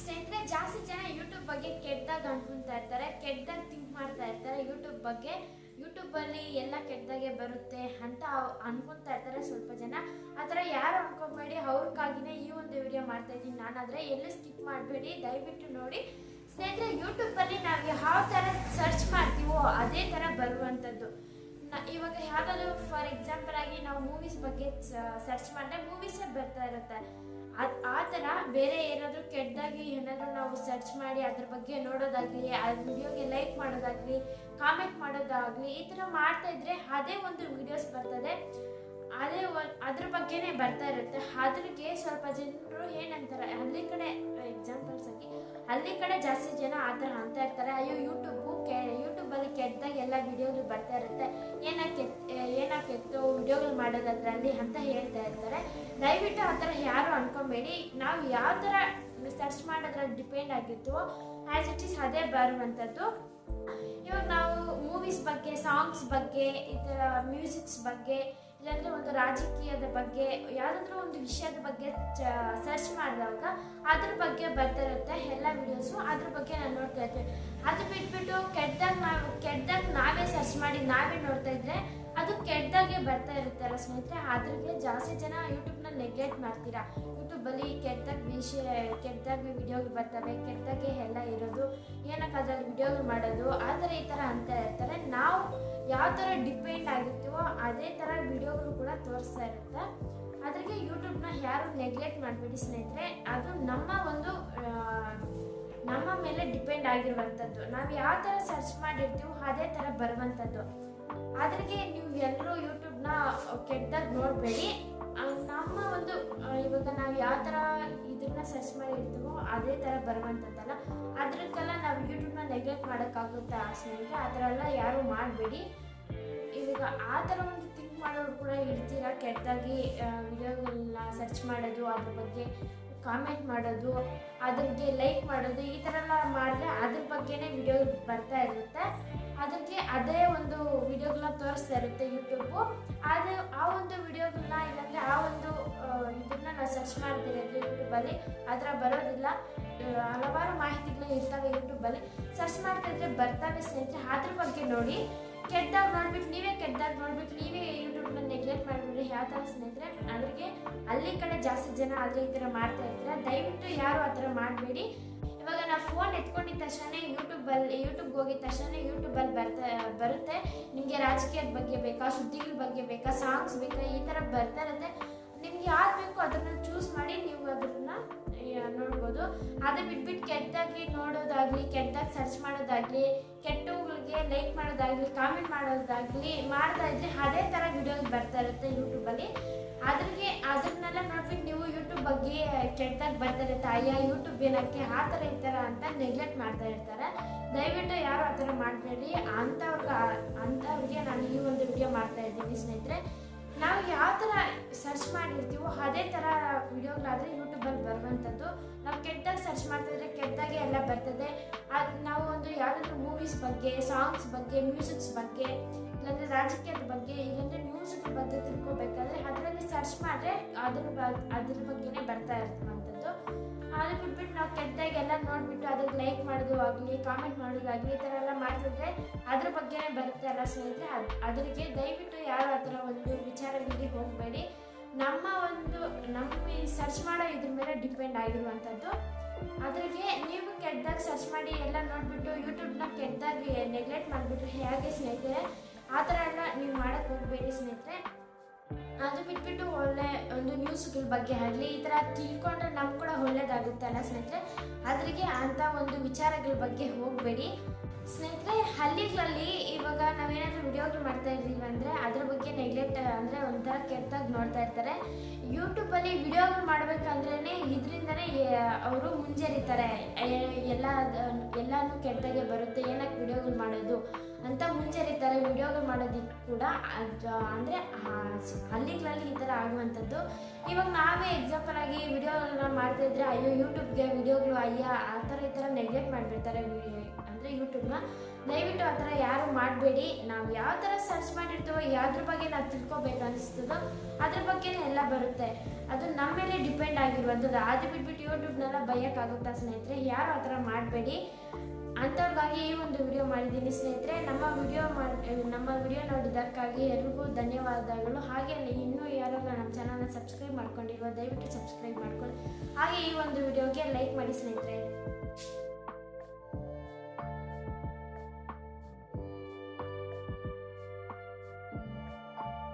ಸ್ನೇಹಿತರೆ, ಜಾಸ್ತಿ ಜನ ಯೂಟ್ಯೂಬ್ ಬಗ್ಗೆ ಕೆಟ್ಟದಾಗ ಅನ್ಕೊಂತಾ ಇರ್ತಾರೆ, ಕೆಟ್ಟದಾಗ ಥಿಂಕ್ ಮಾಡ್ತಾ ಇರ್ತಾರೆ ಯೂಟ್ಯೂಬ್ ಬಗ್ಗೆ. ಯೂಟ್ಯೂಬಲ್ಲಿ ಎಲ್ಲ ಕೆಟ್ಟದಾಗೆ ಬರುತ್ತೆ ಅಂತ ಅನ್ಕೊಂತಾ ಇರ್ತಾರೆ ಸ್ವಲ್ಪ ಜನ. ಆ ಥರ ಯಾರು ಅನ್ಕೋಬೇಡಿ, ಅವ್ರಿಗಾಗಿನೇ ಈ ಒಂದು ವಿಡಿಯೋ ಮಾಡ್ತಾ ಇದ್ದೀನಿ ನಾನಾದರೆ ಎಲ್ಲೂ ಸ್ಕಿಪ್ ಮಾಡಬೇಡಿ. ದಯವಿಟ್ಟು ನೋಡಿ. ಸ್ನೇಹಿತರೆ ಯೂಟ್ಯೂಬಲ್ಲಿ ನಾವು ಯಾವ ಥರ ಇವಾಗ ಯಾವ್ದಾದ್ರು ಫಾರ್ ಎಕ್ಸಾಂಪಲ್ ಆಗಿ ನಾವು ಮೂವೀಸ್ ಬಗ್ಗೆ ಸರ್ಚ್ ಮಾಡಿದ್ರೆ ಮೂವೀಸೇ ಬರ್ತಾ ಇರುತ್ತೆ. ಅದು, ಆ ಥರ ಬೇರೆ ಏನಾದರೂ ಕೆಟ್ಟದಾಗಿ ಏನಾದರೂ ನಾವು ಸರ್ಚ್ ಮಾಡಿ ಅದ್ರ ಬಗ್ಗೆ ನೋಡೋದಾಗ್ಲಿ, ಆ ವಿಡಿಯೋಗೆ ಲೈಕ್ ಮಾಡೋದಾಗ್ಲಿ ಕಾಮೆಂಟ್ ಮಾಡೋದಾಗ್ಲಿ, ಈ ಥರ ಮಾಡ್ತಾ ಇದ್ರೆ ಅದೇ ಒಂದು ವಿಡಿಯೋಸ್ ಬರ್ತದೆ. ಅದೇ ಅದ್ರ ಬಗ್ಗೆನೇ ಬರ್ತಾ ಇರುತ್ತೆ. ಅದ್ರಿಗೆ ಸ್ವಲ್ಪ ಜನರು ಏನಂತಾರೆ, ಹಳ್ಳಿ ಕಡೆ ಎಕ್ಸಾಂಪಲ್ಸ್ ಆಗಿ, ಹಳ್ಳಿ ಕಡೆ ಜಾಸ್ತಿ ಜನ ಆ ಥರ ಅಂತ ಇರ್ತಾರೆ. ಅಯ್ಯೋ ಯೂಟ್ಯೂಬು ಕೆ ಎಲ್ಲ ವಿಡಿಯೋಗಳು ಬರ್ತಾ ಇರುತ್ತೆ. ಏನಕ್ಕೆ ಏನಕ್ಕೆ ವಿಡಿಯೋಗಳು ಮಾಡೋದು ಅದರಲ್ಲಿ ಅಂತ ಹೇಳ್ತಾ ಇರ್ತಾರೆ. ದಯವಿಟ್ಟು ಆ ಥರ ಯಾರು ಅನ್ಕೊಬೇಡಿ. ನಾವು ಯಾವ ಥರ ಸರ್ಚ್ ಮಾಡೋದ್ರಲ್ಲಿ ಡಿಪೆಂಡ್ ಆಗಿತ್ತು ಆ್ಯಸ್ ಇಟ್ ಈಸ್ ಅದೇ ಬರುವಂಥದ್ದು. ಇವಾಗ ನಾವು ಮೂವೀಸ್ ಬಗ್ಗೆ ಸಾಂಗ್ಸ್ ಬಗ್ಗೆ, ಈ ಥರ ಮ್ಯೂಸಿಕ್ಸ್ ಬಗ್ಗೆ, ಇಲ್ಲಾಂದರೆ ಒಂದು ರಾಜಕೀಯದ ಬಗ್ಗೆ ಯಾವುದಾದ್ರೂ ಒಂದು ವಿಷಯದ ಬಗ್ಗೆ ಸರ್ಚ್ ಮಾಡಿದಾಗ ಅದ್ರ ಬಗ್ಗೆ ಬರ್ತಾ ಇರುತ್ತೆ. ಎಲ್ಲ ವಿಡಿಯೋಸು ಅದ್ರ ಬಗ್ಗೆ ನಾನು ನೋಡ್ತಾ ಇರ್ತೀನಿ. ಅದು ಬಿಟ್ಬಿಟ್ಟು ಕೆಟ್ಟದಾಗ ನಾವು ನಾವೇ ನೋಡ್ತಾ ಇದ್ರೆ ಅದು ಕೆಟ್ಟದಾಗೆ ಬರ್ತಾ ಇರುತ್ತೆ ಅಲ್ಲ ಸ್ನೇಹಿತರೆ? ಅದ್ರಿಗೆ ಜಾಸ್ತಿ ಜನ ಯೂಟ್ಯೂಬ್ನ ನೆಗ್ಲೆಕ್ಟ್ ಮಾಡ್ತೀರಾ? ಯೂಟ್ಯೂಬಲ್ಲಿ ಕೆಟ್ಟದಾಗ ವಿಷಯ ಕೆಟ್ಟದಾಗಿ ವಿಡಿಯೋಗಳು ಬರ್ತವೆ, ಕೆಟ್ಟದಾಗೆ ಎಲ್ಲ ಇರೋದು, ಏನಕ್ಕೆ ಅದ್ರಲ್ಲಿ ವಿಡಿಯೋಗಳು ಮಾಡೋದು, ಆ ಥರ ಈ ಥರ ಅಂತ ಇರ್ತಾರೆ ನಾವು ಯಾವ ಥರ ಡಿಪೆಂಡ್ ಆಗಿರ್ತೀವೋ ಅದೇ ಥರ ವಿಡಿಯೋಗಳು ಕೂಡ ತೋರಿಸ್ತಾ ಇರುತ್ತೆ. ಅದ್ರಿಗೆ ಯೂಟ್ಯೂಬ್ನ ಯಾರು ನೆಗ್ಲೆಕ್ಟ್ ಮಾಡಬೇಡಿ ಸ್ನೇಹಿತರೆ? ಅದು ನಮ್ಮ ಒಂದು ನಮ್ಮ ಮೇಲೆ ಡಿಪೆಂಡ್ ಆಗಿರುವಂಥದ್ದು. ನಾವು ಯಾವ ಥರ ಸರ್ಚ್ ಮಾಡಿರ್ತೀವೋ ಅದೇ ಥರ ಬರುವಂಥದ್ದು. ಅದ್ರಿಗೆ ನೀವು ಎಲ್ಲರೂ ಯೂಟ್ಯೂಬ್ನ ಕೆಟ್ಟದಾಗ ನೋಡಬೇಡಿ. ನಮ್ಮ ಒಂದು ಇವಾಗ ನಾವು ಯಾವ ಥರ ಇದನ್ನ ಸರ್ಚ್ ಮಾಡಿರ್ತೀವೋ ಅದೇ ಥರ ಬರುವಂಥದ್ದಲ್ಲ. ಅದ್ರಕ್ಕೆಲ್ಲ ನಾವು ಯೂಟ್ಯೂಬ್ನ ನೆಗ್ಲೆಕ್ಟ್ ಮಾಡೋಕ್ಕಾಗುತ್ತಾ ಸ್ನೇಹಿತರೆ. ಆ ಥರ ಎಲ್ಲ ಯಾರೂ ಮಾಡಬೇಡಿ. ಇವಾಗ ಆ ಥರ ಒಂದು ಥಿಂಕ್ ಮಾಡೋರು ಕೂಡ ಇರ್ತೀರ? ಕೆಟ್ಟದಾಗಿ ವಿಡಿಯೋಗಳನ್ನ ಸರ್ಚ್ ಮಾಡೋದು, ಅದ್ರ ಬಗ್ಗೆ ಕಾಮೆಂಟ್ ಮಾಡೋದು, ಅದ್ರಿಗೆ ಲೈಕ್ ಮಾಡೋದು, ಈ ಥರ ಎಲ್ಲ ಮಾಡಿದ್ರೆ ಅದ್ರ ಬಗ್ಗೆನೇ ವಿಡಿಯೋ ಬರ್ತಾ ಇರುತ್ತೆ. ಅದಕ್ಕೆ ಅದೇ ಒಂದು ವಿಡಿಯೋಗಳನ್ನ ತೋರಿಸ್ತಾ ಇರುತ್ತೆ ಯೂಟ್ಯೂಬು ಅದು ಆ ಒಂದು ವಿಡಿಯೋಗಳನ್ನ ಇಲ್ಲಾಂದರೆ ಆ ಒಂದು ಇದನ್ನ ನಾವು ಸರ್ಚ್ ಮಾಡ್ತಿರೋದು ಯೂಟ್ಯೂಬಲ್ಲಿ ಅದರ ಬರೋದಿಲ್ಲ. ಹಲವಾರು ಮಾಹಿತಿಗಳು ಇರ್ತವೆ ಯೂಟ್ಯೂಬಲ್ಲಿ ಸರ್ಚ್ ಮಾಡ್ತಿದ್ರೆ ಬರ್ತಾವೆ ಸ್ನೇಹಿತರೆ. ಅದ್ರ ಬಗ್ಗೆ ನೋಡಿ. ಕೆಟ್ಟದಾಗ ನೋಡ್ಬಿಟ್ಟು ನೀವೇ ಕೆಟ್ಟದಾಗ ನೋಡ್ಬಿಟ್ಟು ನೀವೇ ಯೂಟ್ಯೂಬ್ನ ನೆಗ್ಲೆಕ್ಟ್ ಮಾಡಿಬಿಟ್ರೆ ಯಾವ ಥರ ಸ್ನೇಹಿತರೆ? ಅದ್ರಿಗೆ ಜಾಸ್ತಿ ಜನ ಆದರೆ ಈ ಥರ ಮಾಡ್ತಾ ಇರ್ತೀರ? ದಯವಿಟ್ಟು ಯಾರು ಆ ಥರ ಮಾಡಬೇಡಿ. ಇವಾಗ ನಾವು ಫೋನ್ ಎತ್ಕೊಂಡಿದ್ದ ತಕ್ಷಣ ಯೂಟ್ಯೂಬಲ್ಲಿ ಯೂಟ್ಯೂಬ್ಗೆ ಹೋಗಿದ ತಕ್ಷಣ ಯೂಟ್ಯೂಬಲ್ಲಿ ಬರ್ತಾ, ಬರುತ್ತೆ. ನಿಮಗೆ ರಾಜಕೀಯದ ಬಗ್ಗೆ ಬೇಕಾ? ಸುದ್ದಿಗಳ ಬಗ್ಗೆ ಬೇಕಾ? ಸಾಂಗ್ಸ್ ಬೇಕಾ? ಈ ಥರ ಬರ್ತಾ ಇರುತ್ತೆ. ನಿಮ್ಗೆ ಯಾರು ಬೇಕೋ ಅದನ್ನ ಚೂಸ್ ಮಾಡಿ ನೀವು ಅದನ್ನ ನೋಡ್ಬೋದು. ಅದು ಬಿಟ್ಬಿಟ್ಟು ಕೆಟ್ಟದಾಗಿ ನೋಡೋದಾಗ್ಲಿ ಕೆಟ್ಟದಾಗಿ ಸರ್ಚ್ ಮಾಡೋದಾಗ್ಲಿ, ಕೆಟ್ಟವುಗಳಿಗೆ ಲೈಕ್ ಮಾಡೋದಾಗ್ಲಿ ಕಾಮೆಂಟ್ ಮಾಡೋದಾಗ್ಲಿ ಮಾಡ್ತಾ ಇದ್ರೆ ಅದೇ ಥರ ವಿಡಿಯೋಸ್ ಬರ್ತಾ ಇರುತ್ತೆ ಯೂಟ್ಯೂಬಲ್ಲಿ ಅದ್ರಿಗೆ ಅದನ್ನೆಲ್ಲ ಬಗ್ಗೆ ಕೆಟ್ಟದಾಗಿ ಬರ್ತಾರೆ ತಾಯಿಯ ಯೂಟ್ಯೂಬ್ ಏನಕ್ಕೆ ಆ ಥರ ಥರ ಅಂತ ನೆಗ್ಲೆಕ್ಟ್ ಮಾಡ್ತಾ ಇರ್ತಾರೆ. ದಯವಿಟ್ಟು ಯಾರು ಆ ಥರ ಮಾಡಬೇಡಿ. ಅಂಥವ್ರಿಗೆ ಅಂಥವ್ರಿಗೆ ನಾನು ಈ ಒಂದು ವಿಡಿಯೋ ಮಾಡ್ತಾ ಇದ್ದೀನಿ ಸ್ನೇಹಿತರೆ. ನಾವು ಯಾವ ಥರ ಸರ್ಚ್ ಮಾಡಿರ್ತೀವೋ ಅದೇ ಥರ ವಿಡಿಯೋಗಳಾದರೆ ಯೂಟ್ಯೂಬಲ್ಲಿ ಬರುವಂಥದ್ದು. ನಾವು ಕೆಟ್ಟದಾಗ ಸರ್ಚ್ ಮಾಡ್ತಿದ್ರೆ ಕೆಟ್ಟದಾಗೆ ಎಲ್ಲ ಬರ್ತದೆ. ಅದು ನಾವು ಒಂದು ಯಾವುದಾದ್ರೂ ಮೂವೀಸ್ ಬಗ್ಗೆ ಸಾಂಗ್ಸ್ ಬಗ್ಗೆ ಮ್ಯೂಸಿಕ್ಸ್ ಬಗ್ಗೆ ಇಲ್ಲಾಂದರೆ ರಾಜಕೀಯದ ಬಗ್ಗೆ ಇಲ್ಲಾಂದರೆ ನ್ಯೂಸ್ ಬಗ್ಗೆ ತಿಳ್ಕೊಬೇಕಾದ್ರೆ ಅದರಲ್ಲಿ ಸರ್ಚ್ ಮಾಡಿದ್ರೆ ಅದ್ರ ಅದ್ರ ಬಗ್ಗೆನೇ ಬರ್ತಾ ಇರ್ತವಂಥದ್ದು ಅದು ಬಿಟ್ಬಿಟ್ಟು ನಾವು ಕೆಟ್ಟದಾಗೆಲ್ಲ ನೋಡಿಬಿಟ್ಟು ಅದಕ್ಕೆ ಲೈಕ್ ಮಾಡೋದು ಆಗಲಿ ಕಾಮೆಂಟ್ ಮಾಡೋದಾಗಲಿ ಈ ಥರ ಎಲ್ಲ ಮಾಡ್ತಿದ್ರೆ ಅದ್ರ ಬಗ್ಗೆನೇ ಬರುತ್ತೆ ಅಲ್ಲ ಸ್ನೇಹಿತರೆ. ಅದು, ಅದ್ರಿಗೆ ದಯವಿಟ್ಟು ಯಾರು ಆ ಥರ ಒಂದು ವಿಚಾರಗಳಿಗೆ ಹೋಗಬೇಡಿ. ನಮ್ಮ ಒಂದು, ನಮ್ಮ ಸರ್ಚ್ ಮಾಡೋ ಇದ್ರ ಮೇಲೆ ಡಿಪೆಂಡ್ ಆಗಿರುವಂಥದ್ದು ಅದ್ರಿಗೆ ನೀವು ಕೆಟ್ಟದಾಗಿ ಸರ್ಚ್ ಮಾಡಿ ಎಲ್ಲ ನೋಡಿಬಿಟ್ಟು ಯೂಟ್ಯೂಬ್ನ ಕೆಟ್ಟದಾಗಿ ನೆಗ್ಲೆಕ್ಟ್ ಮಾಡಿಬಿಟ್ರೆ ಹೇಗೆ ಸ್ನೇಹಿತರೆ? ಆ ಥರ ಎಲ್ಲ ನೀವು ಮಾಡೋಕ್ಕೆ ಹೋಗಬೇಡಿ ಸ್ನೇಹಿತರೆ. ಅದು ಬಿಟ್ಬಿಟ್ಟು ಒಳ್ಳೆ ಒಂದು ನ್ಯೂಸ್ಗಳ ಬಗ್ಗೆ ಆಗಲಿ, ಈ ಥರ ತಿಳ್ಕೊಂಡ್ರೆ ನಮ್ಗೆ ಕೂಡ ಒಳ್ಳೇದಾಗುತ್ತಲ್ಲ ಸ್ನೇಹಿತರೆ? ಅದ್ರಿಗೆ ಅಂಥ ಒಂದು ವಿಚಾರಗಳ ಬಗ್ಗೆ ಹೋಗಬೇಡಿ. ಸ್ನೇಹಿತರೆ, ಹಳ್ಳಿಗಳಲ್ಲಿ ಇವಾಗ ನಾವೇನಾದರೂ ವಿಡಿಯೋಗಳು ಮಾಡ್ತಾ ಇದ್ದೀವಿ ಅಂದರೆ ನೆಗ್ಲೆಕ್ಟ್ ಅಂದರೆ ಒಂಥರ ಕೆಟ್ಟದಾಗಿ ನೋಡ್ತಾ ಇರ್ತಾರೆ. ಯೂಟ್ಯೂಬಲ್ಲಿ ವಿಡಿಯೋಗಳು ಮಾಡಬೇಕಂದ್ರೇ ಇದರಿಂದನೇ ಅವರು ಮುಂಜರಿತಾರೆ ಎಲ್ಲ, ಎಲ್ಲನೂ ಕೆಟ್ಟದಾಗೆ ಬರುತ್ತೆ ಏನಕ್ಕೆ ವಿಡಿಯೋಗಳು ಮಾಡೋದು ಅಂತ ಮುಂಜರಿತಾರೆ ವಿಡಿಯೋಗಳು ಮಾಡೋದಕ್ಕೆ ಕೂಡ ಅದು ಅಂದರೆ ಹಳ್ಳಿಗಳಲ್ಲಿ ಈ ಥರ ಆಗುವಂಥದ್ದು. ಇವಾಗ ನಾವೇ ಎಕ್ಸಾಂಪಲ್ ಆಗಿ ವಿಡಿಯೋಗಳನ್ನ ಮಾಡ್ತಾ ಇದ್ರೆ, ಅಯ್ಯೋ, ಯೂಟ್ಯೂಬ್ಗೆ ವಿಡಿಯೋಗಳು, ಅಯ್ಯ, ಆ ಥರ ಈ ಥರ ನೆಗ್ಲೆಕ್ಟ್ ಮಾಡಿಬಿಡ್ತಾರೆ ಅಂದರೆ ಯೂಟ್ಯೂಬ್ನ. ದಯವಿಟ್ಟು ಆ ಥರ ಯಾರು ಮಾಡಬೇಡಿ. ನಾವು ಯಾವ ಥರ ಸರ್ಚ್ ಮಾಡಿರ್ತೀವೋ, ಯಾವ್ದ್ರ ಬಗ್ಗೆ ನಾವು ತಿಳ್ಕೊಬೇಕು ಅನಿಸ್ತದೋ, ಅದ್ರ ಬಗ್ಗೆನೇ ಎಲ್ಲ ಬರುತ್ತೆ. ಅದು ನಮ್ಮ ಮೇಲೆ ಡಿಪೆಂಡ್ ಆಗಿರುವಂಥದ್ದು. ಅದು ಬಿಟ್ಬಿಟ್ಟು ಯೂಟ್ಯೂಬ್ನೆಲ್ಲ ಬೈಯೋಕ್ಕಾಗುತ್ತಾ ಸ್ನೇಹಿತರೆ? ಯಾರು ಆ ಥರ ಮಾಡಬೇಡಿ. ಅಂಥವ್ರಿಗಾಗಿ ಈ ಒಂದು ವಿಡಿಯೋ ಮಾಡಿದ್ದೀನಿ ಸ್ನೇಹಿತರೆ. ನಮ್ಮ ವಿಡಿಯೋ ಮಾಡಿ ನಮ್ಮ ವಿಡಿಯೋ ನೋಡಿದ್ದಕ್ಕಾಗಿ ಎಲ್ರಿಗೂ ಧನ್ಯವಾದಗಳು. ಹಾಗೆ ಇನ್ನೂ ಯಾರೆಲ್ಲ ನಮ್ಮ ಚಾನಲ್ನ ಸಬ್ಸ್ಕ್ರೈಬ್ ಮಾಡ್ಕೊಂಡಿರುವ ದಯವಿಟ್ಟು ಸಬ್ಸ್ಕ್ರೈಬ್ ಮಾಡ್ಕೊಳ್ಳಿ. ಹಾಗೆ ಈ ಒಂದು ವಿಡಿಯೋಗೆ ಲೈಕ್ ಮಾಡಿ ಸ್ನೇಹಿತರೆ.